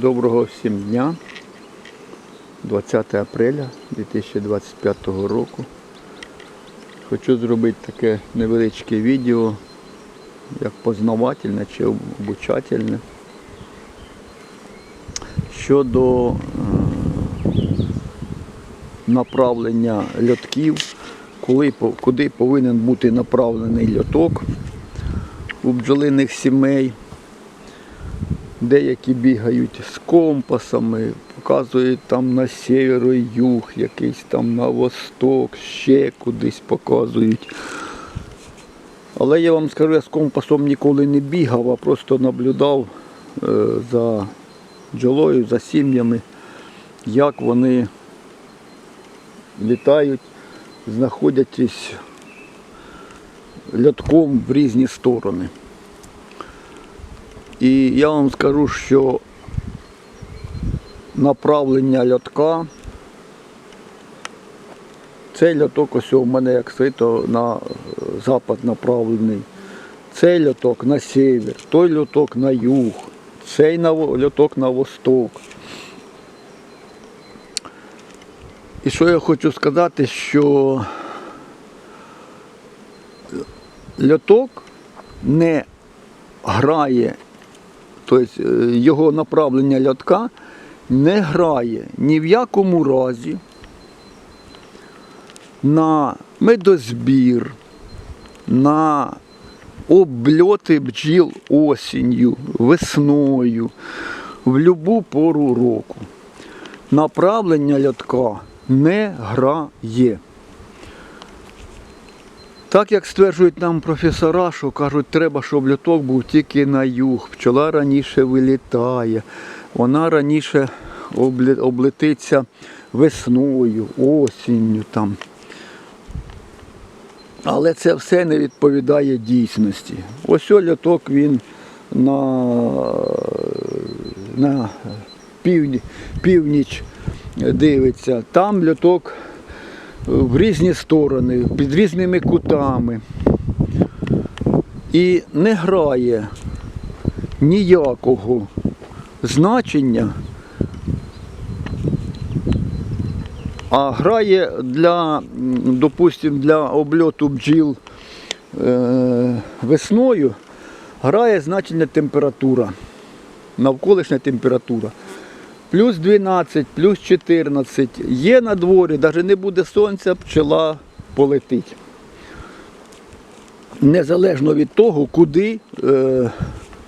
Доброго всім дня. 20 апреля 2025 року. Хочу зробити таке невеличке відео, як познавательне чи обучательне. Щодо е, направлення льотків, коли, куди повинен бути направлений льоток у бджолиних сімей. Деякі бігають з компасами, показують там на сєвєро юг, якийсь там на восток, ще кудись показують. Але я вам скажу, я з компасом ніколи не бігав, а просто наблюдав е, за бджолою, за сім'ями, як вони літають, знаходячись льотком в різні сторони. І я вам скажу, що направлення льотка, цей льоток ось у мене як сито на е, запад направлений, цей льоток на север, той льоток на юг, цей льоток на восток. І що я хочу сказати, що льоток не грає тобто е, його направлення льотка не грає ні в якому разі на медозбір, на обльоти бджіл осінню, весною, в будь-яку пору року. Направлення льотка не грає. Так як стверджують нам професора, що кажуть, треба, щоб льоток був тільки на юг. Пчола раніше вилітає, вона раніше облетиться весною, осінню там. Але це все не відповідає дійсності. Ось льоток він на, на півні, північ дивиться. Там льоток в різні сторони, під різними кутами. І не грає ніякого значення, а грає для, м, допустим, для обльоту бджіл е, весною, грає значення температура, навколишня температура плюс 12, плюс 14. Є на дворі, навіть не буде сонця, пчела полетить. Незалежно від того, куди е,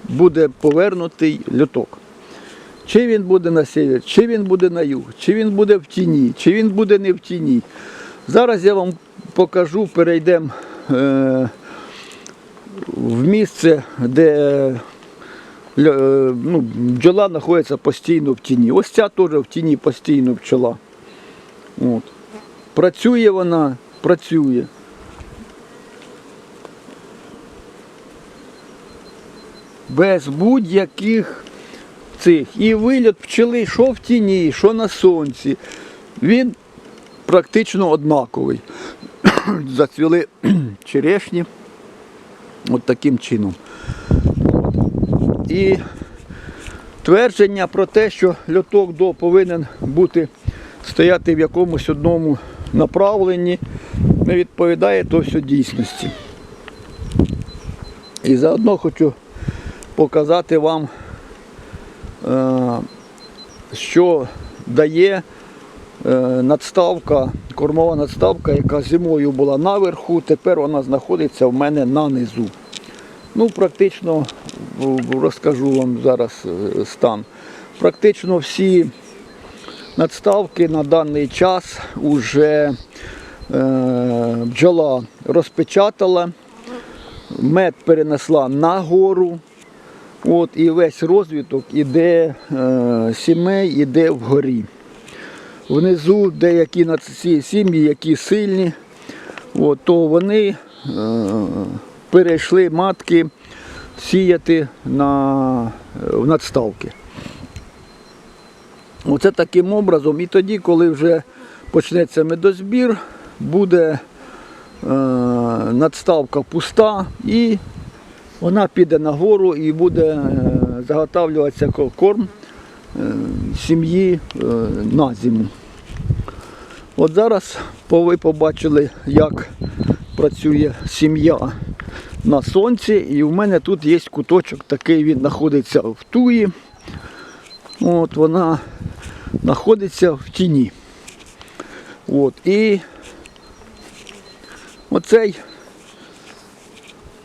буде повернутий льоток. Чи він буде на север, чи він буде на юг, чи він буде в тіні, чи він буде не в тіні. Зараз я вам покажу, перейдемо е, в місце, де ну, бджола знаходиться постійно в тіні. Ось ця теж в тіні постійно пчола. От. Працює вона, працює. Без будь-яких цих. І вильот пчели, що в тіні, що на сонці. Він практично однаковий. Зацвіли черешні. От таким чином. І твердження про те, що льоток до повинен бути стояти в якомусь одному направленні, не відповідає то все дійсності. І заодно хочу показати вам, е, що дає е, надставка, кормова надставка, яка зимою була наверху, тепер вона знаходиться в мене на низу. Ну, практично розкажу вам зараз е, стан. Практично всі надставки на даний час уже е, бджола розпечатала, мед перенесла нагору. От, і весь розвиток іде е, сімей, іде вгорі. Внизу деякі сім'ї, які сильні, от, то вони е, перейшли матки сіяти на, в надставки. Оце таким образом. І тоді, коли вже почнеться медозбір, буде е, надставка пуста і вона піде нагору і буде е, заготавлюватися корм е, сім'ї е, на зиму. От зараз ви побачили, як працює сім'я на сонці. І в мене тут є куточок, такий він знаходиться в туї. От вона знаходиться в тіні. От, і оцей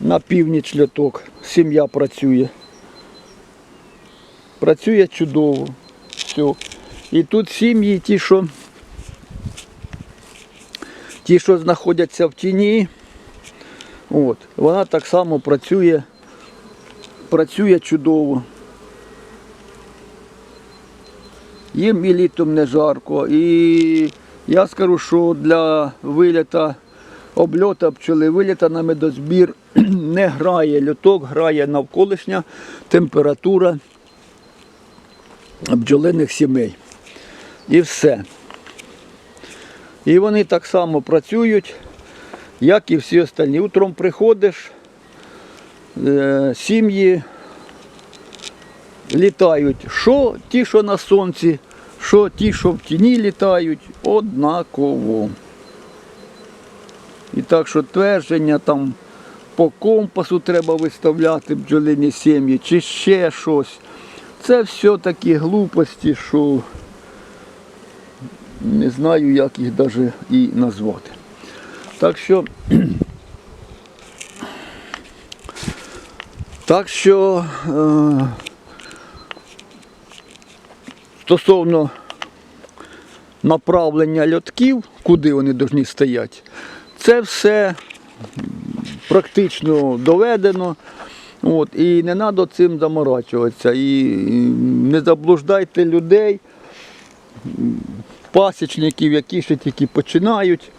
на північ льоток сім'я працює. Працює чудово. Все. І тут сім'ї ті, що ті, що знаходяться в тіні, от, вона так само працює, працює чудово. Їм і літом не жарко. І я скажу, що для виліта, обльота пчели, виліта на медозбір не грає льоток, грає навколишня температура бджолиних сімей. І все. І вони так само працюють, як і всі остальні. Утром приходиш, е, сім'ї літають. Що ті, що на сонці, що ті, що в тіні літають, однаково. І так що твердження там по компасу треба виставляти бджолині сім'ї, чи ще щось. Це все такі глупості, що не знаю, як їх навіть і назвати. Так що, так що е, стосовно направлення льотків, куди вони повинні стояти, це все практично доведено. От, і не треба цим заморачуватися. І не заблуждайте людей, пасічників, які ще тільки починають,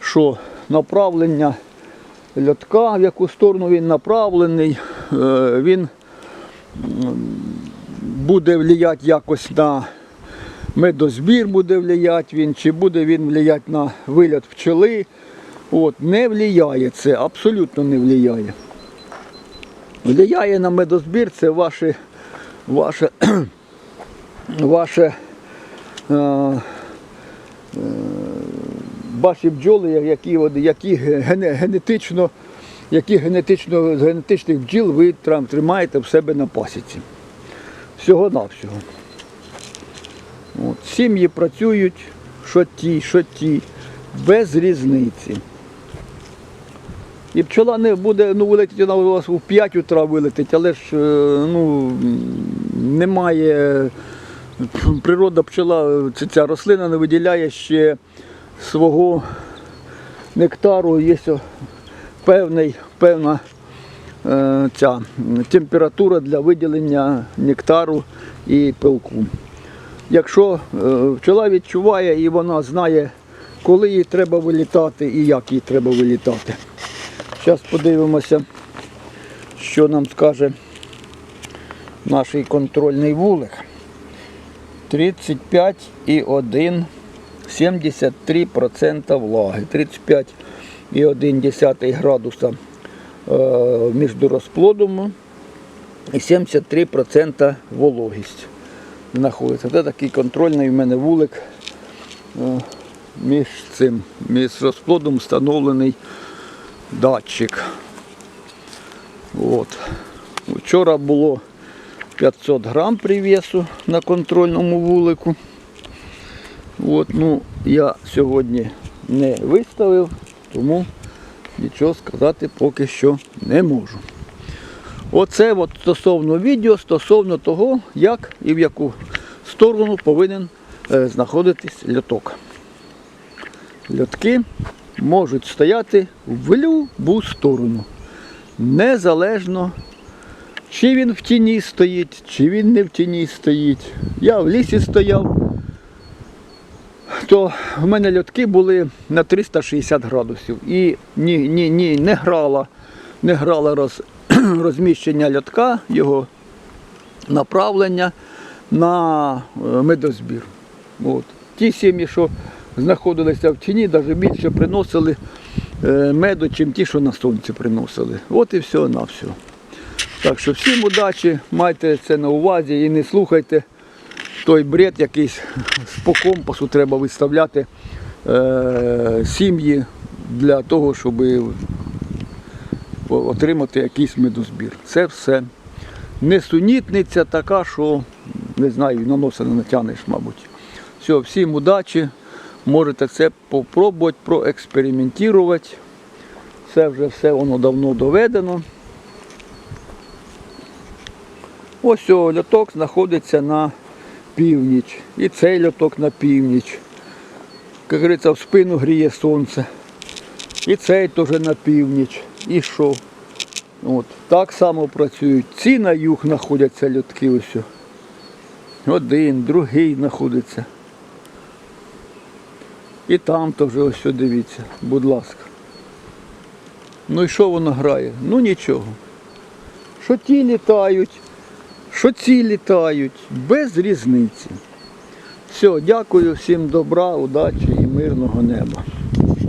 що направлення льотка, в яку сторону він направлений, е, він буде впливати якось на медозбір, буде впливати він, чи буде він впливати на виліт пчели. От, не впливає це, абсолютно не впливає. Влияє на медозбір це ваше, ваше, ваше е, ваші бджоли, які, які генетично, які генетично, з генетичних бджіл ви тримаєте в себе на пасіці. Всього-навсього. От, сім'ї працюють, що ті, що ті, без різниці. І пчола не буде, ну вилетить вона у вас у 5 утра вилетить, але ж е, ну, немає. Природа пчола, ця- ця рослина не виділяє ще свого нектару, є певний, певна е, ця температура для виділення нектару і пилку. Якщо е, пчола відчуває і вона знає, коли їй треба вилітати і як їй треба вилітати. Зараз подивимося, що нам скаже наш контрольний вулик. 35,1, 73% влаги. 35,1 градуса е, між розплодом і 73% вологість знаходиться. Це такий контрольний в мене вулик е, між цим, між розплодом встановлений датчик. От. Вчора було 500 грам привесу на контрольному вулику. От, ну, я сьогодні не виставив, тому нічого сказати поки що не можу. Оце от стосовно відео, стосовно того, як і в яку сторону повинен е, знаходитись льоток. Льотки можуть стояти в будь-яку сторону. Незалежно, чи він в тіні стоїть, чи він не в тіні стоїть. Я в лісі стояв, то в мене льотки були на 360 градусів. І ні, ні, ні, не грала, не грала роз, розміщення льотка, його направлення на е, медозбір. От. Ті сім'ї, що знаходилися в тіні, навіть більше приносили е, меду, чим ті, що на сонці приносили. От і все на все. Так що всім удачі, майте це на увазі і не слухайте той бред якийсь по компасу треба виставляти е, сім'ї для того, щоб отримати якийсь медозбір. Це все несунітниця така, що не знаю, на носа не натягнеш, мабуть. Все, всім удачі. Можете це попробувати проекспериментувати. Це вже все воно давно доведено. Ось льоток знаходиться на північ. І цей льоток на північ. Як говориться, в спину гріє сонце. І цей теж на північ. І що? От. Так само працюють. Ці на юг знаходяться льотки ось. Один, другий знаходиться. І там теж ось дивіться, будь ласка. Ну і що воно грає? Ну нічого. Що ті літають, що ці літають, без різниці. Все, дякую, всім добра, удачі і мирного неба.